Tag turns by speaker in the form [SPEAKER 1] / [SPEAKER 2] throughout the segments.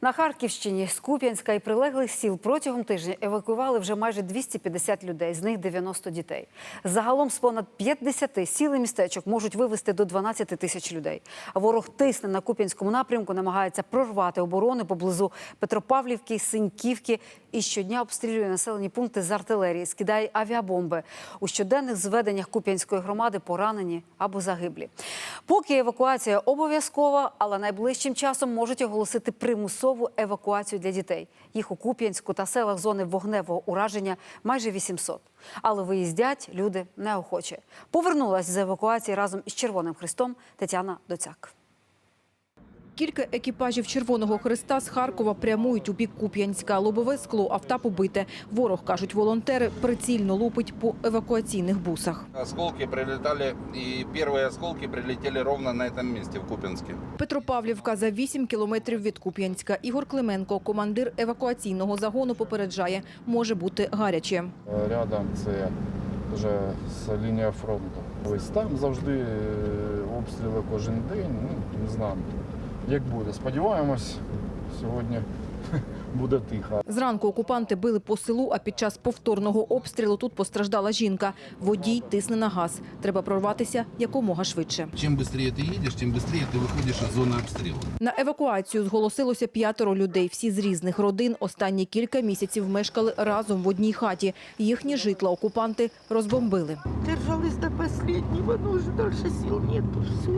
[SPEAKER 1] На Харківщині з Куп'янська і прилеглих сіл протягом тижня евакуювали вже майже 250 людей, з них 90 дітей. Загалом з понад 50 сіл і містечок можуть вивезти до 12 тисяч людей. Ворог тисне на Куп'янському напрямку, намагається прорвати оборони поблизу Петропавлівки, Синьківки і щодня обстрілює населені пункти з артилерії, скидає авіабомби. У щоденних зведеннях Куп'янської громади поранені або загиблі. Поки евакуація обов'язкова, але найближчим часом можуть оголосити примусову евакуацію для дітей. Їх у Куп'янську та селах зони вогневого ураження майже 800. Але виїздять люди неохоче. Повернулась з евакуації разом із Червоним Христом Тетяна Доцяк.
[SPEAKER 2] Кілька екіпажів Червоного Христа з Харкова прямують у бік Куп'янська. Лобове скло авто побите. Ворог, кажуть волонтери, прицільно лупить по евакуаційних бусах.
[SPEAKER 3] Осколки прилетали, и первые осколки прилетели ровно на этом месте, в Купинске.
[SPEAKER 2] Петропавлівка за 8 кілометрів від Куп'янська. Ігор Клименко, командир евакуаційного загону, попереджає, може бути гаряче.
[SPEAKER 4] Рядом це вже з лінія фронту. Ось там завжди е, обстріли кожен день. Ну, не знаю, як буде. Сподіваємось, сьогодні буде тихо.
[SPEAKER 2] Зранку окупанти били по селу, а під час повторного обстрілу тут постраждала жінка. Водій тисне на газ. Треба прорватися якомога швидше.
[SPEAKER 5] Чем быстрее ты едешь, тем быстрее ты выходишь из зоны обстрела.
[SPEAKER 2] На евакуацію зголосилося п'ятеро людей. Всі з різних родин останні кілька місяців мешкали разом в одній хаті. Їхні житла окупанти розбомбили.
[SPEAKER 6] держались до последнего, но уже дальше сил нету, все.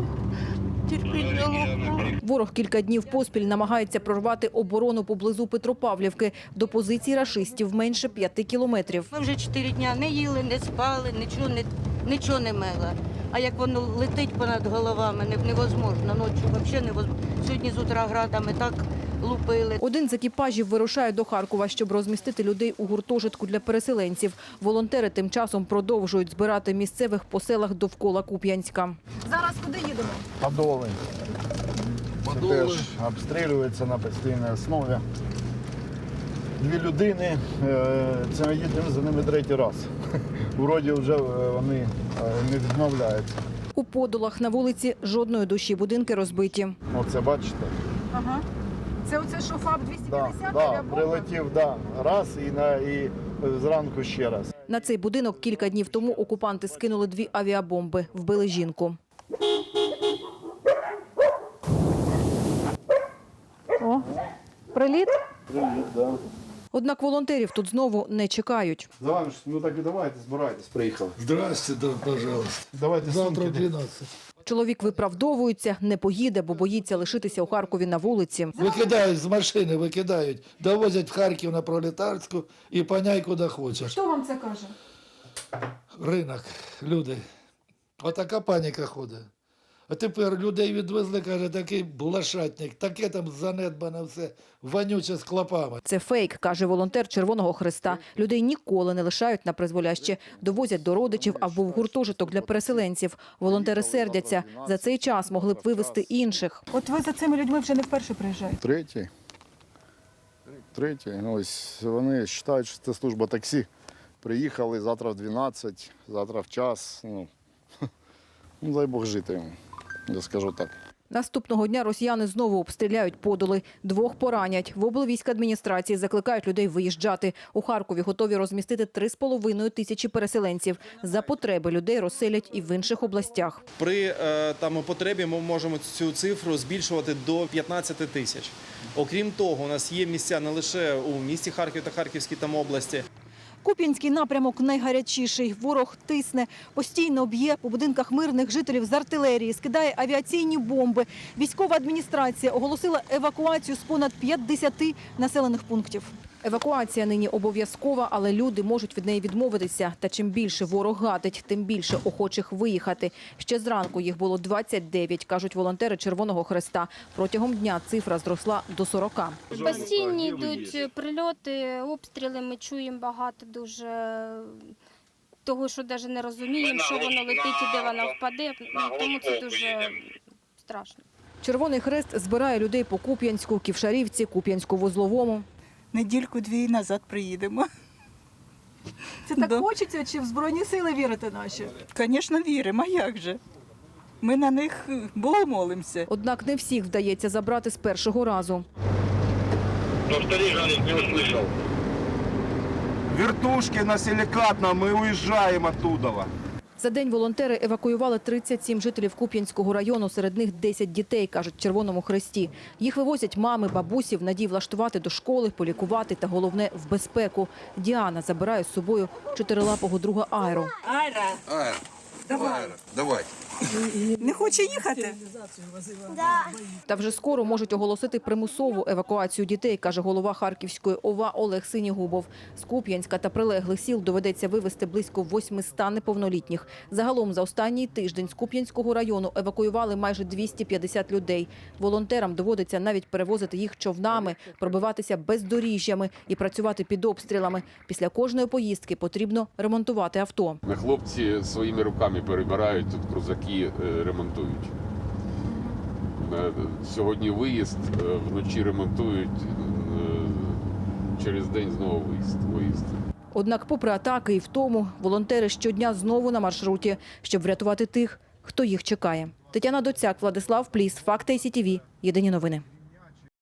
[SPEAKER 2] Ворог кілька днів поспіль намагається прорвати оборону поблизу Петропавлівки. До позицій рашистів менше п'яти кілометрів.
[SPEAKER 6] Ми вже чотири дня не їли, не спали, нічого не, нічого не мела. А як воно летить понад головами, не- невозможно. Ночі взагалі невозможно. Сьогодні з утра градами так лупили.
[SPEAKER 2] Один з екіпажів вирушає до Харкова, щоб розмістити людей у гуртожитку для переселенців. Волонтери тим часом продовжують збирати місцевих по селах довкола Куп'янська. Зараз куди їдемо?
[SPEAKER 4] Подоли. Це теж обстрілюється на постійній основі. Дві людини, е, це їдемо за ними третій раз. Вроді вже е, вони е, не відмовляються.
[SPEAKER 2] У подолах на вулиці жодної душі. Будинки розбиті.
[SPEAKER 4] Оце бачите?
[SPEAKER 2] Ага. Це оце що ФАБ
[SPEAKER 4] Да, да, прилетів да, раз і, на, і зранку ще раз.
[SPEAKER 2] На цей будинок кілька днів тому окупанти скинули дві авіабомби, вбили жінку. О, приліт?
[SPEAKER 4] Привіт, да.
[SPEAKER 2] Однак волонтерів тут знову не чекають.
[SPEAKER 4] Давай, ну так і давайте, збирайтесь, приїхали.
[SPEAKER 7] Здрасте, да, пожалуйста.
[SPEAKER 4] Давайте
[SPEAKER 7] Завтра
[SPEAKER 4] сумки.
[SPEAKER 7] 12.
[SPEAKER 2] Чоловік виправдовується, не поїде, бо боїться лишитися у Харкові на вулиці.
[SPEAKER 7] Викидають з машини, викидають, довозять в Харків на пролетарську і паняй куди хочеш.
[SPEAKER 2] Хто вам це каже?
[SPEAKER 7] Ринок, люди. Отака паніка ходить. А тепер людей відвезли, каже, такий блашатник, таке там занедбане все, вонюче з клопами.
[SPEAKER 2] Це фейк, каже волонтер Червоного Христа. Людей ніколи не лишають на призволяще. Довозять до родичів або в гуртожиток для переселенців. Волонтери сердяться. За цей час могли б вивезти інших.
[SPEAKER 8] От ви за цими людьми вже не вперше приїжджаєте.
[SPEAKER 4] Третій. Третій. Ну, Ось вони вважають, що це служба таксі. Приїхали завтра в 12, завтра в час. Ну, ну дай Бог жити йому, я скажу так.
[SPEAKER 2] Наступного дня росіяни знову обстріляють подоли. Двох поранять. В облвійській адміністрації закликають людей виїжджати. У Харкові готові розмістити 3,5 тисячі переселенців. За потреби людей розселять і в інших областях.
[SPEAKER 9] При е, там потребі ми можемо цю цифру збільшувати до 15 тисяч. Окрім того, у нас є місця не лише у місті Харків та Харківській там області.
[SPEAKER 8] Куп'янський напрямок найгарячіший. Ворог тисне, постійно б'є по будинках мирних жителів з артилерії, скидає авіаційні бомби. Військова адміністрація оголосила евакуацію з понад 50 населених пунктів.
[SPEAKER 2] Евакуація нині обов'язкова, але люди можуть від неї відмовитися. Та чим більше ворог гатить, тим більше охочих виїхати. Ще зранку їх було 29, кажуть волонтери Червоного Хреста. Протягом дня цифра зросла до 40.
[SPEAKER 10] Постійні йдуть прильоти, обстріли. Ми чуємо багато дуже того, що навіть не розуміємо, що воно летить і де воно впаде. Ну, Тому це дуже страшно.
[SPEAKER 2] Червоний хрест збирає людей по Куп'янську, Ківшарівці, Куп'янську-Вузловому.
[SPEAKER 11] Недільку-дві назад приїдемо.
[SPEAKER 8] Це так
[SPEAKER 11] Да.
[SPEAKER 8] хочеться, чи в Збройні сили вірити наші?
[SPEAKER 11] Звісно, віримо, а як же? Ми на них е, Богу молимося.
[SPEAKER 2] Однак не всіх вдається забрати з першого разу.
[SPEAKER 3] Вертушки на силикатно, мы уезжаем оттуда.
[SPEAKER 2] За день волонтери евакуювали 37 жителів Куп'янського району, серед них 10 дітей, кажуть Червоному Хресті. Їх вивозять мами, бабусі в надії влаштувати до школи, полікувати та, головне, в безпеку. Діана забирає з собою чотирилапого друга Айро.
[SPEAKER 3] Айра, давай. давай.
[SPEAKER 11] Не хоче їхати?
[SPEAKER 2] Та вже скоро можуть оголосити примусову евакуацію дітей, каже голова Харківської ОВА Олег Синігубов. З Куп'янська та прилеглих сіл доведеться вивезти близько 800 неповнолітніх. Загалом за останній тиждень з Куп'янського району евакуювали майже 250 людей. Волонтерам доводиться навіть перевозити їх човнами, пробиватися бездоріжжями і працювати під обстрілами. Після кожної поїздки потрібно ремонтувати авто.
[SPEAKER 12] Хлопці своїми руками перебирають, тут крузаки е, ремонтують. Е, Сьогодні виїзд, е, вночі ремонтують, через день знову виїзд. виїзд.
[SPEAKER 2] Однак, попри атаки і втому, волонтери щодня знову на маршруті, щоб врятувати тих, хто їх чекає. Тетяна Доцяк, Владислав Пліс, Факти СІТІВІ. Єдині новини.